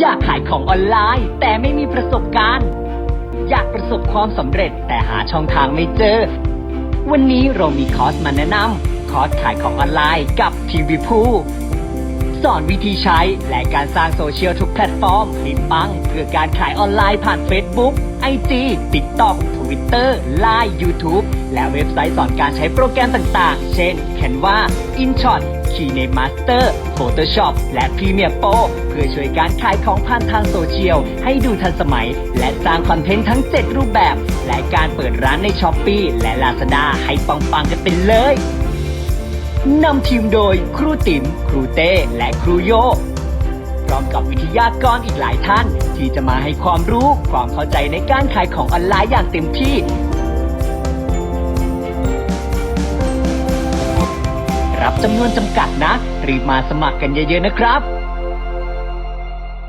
อยากขายของออนไลน์ แต่ไม่มีประสบการณ์ อยากประสบความสำเร็จแต่หาช่องทางไม่เจอ วันนี้เรามีคอร์สมาแนะนำคอร์สขายของออนไลน์กับทีวีพูสอนวิธีใช้และการสร้างโซเชียลทุกแพลตฟอร์มให้ปัง เพื่อการขายออนไลน์ผ่าน Facebook IG TikTok Twitter Line YouTube และเว็บไซต์สอนการใช้โปรแกรมต่างๆ เช่น Canva InShot Keynote Master Photoshop และ Premiere Pro เพื่อช่วยการขายของผ่านทางโซเชียลให้ดูทันสมัย และสร้างคอนเทนต์ทั้ง 7 รูปแบบ และการเปิดร้านใน s h อ p e e และ Lazada ให้ปังๆกันไปเลยนำทีมโดยครูติ๋มครูเต้ และครูโยพร้อมกับวิทยากรอีกหลายท่าน ที่จะมาให้ความรู้ความเข้าใจในการขายของออนไลน์อย่างเต็มที่ รับจำนวนจำกัดนะ รีบมาสมัครกันเยอะๆนะครับ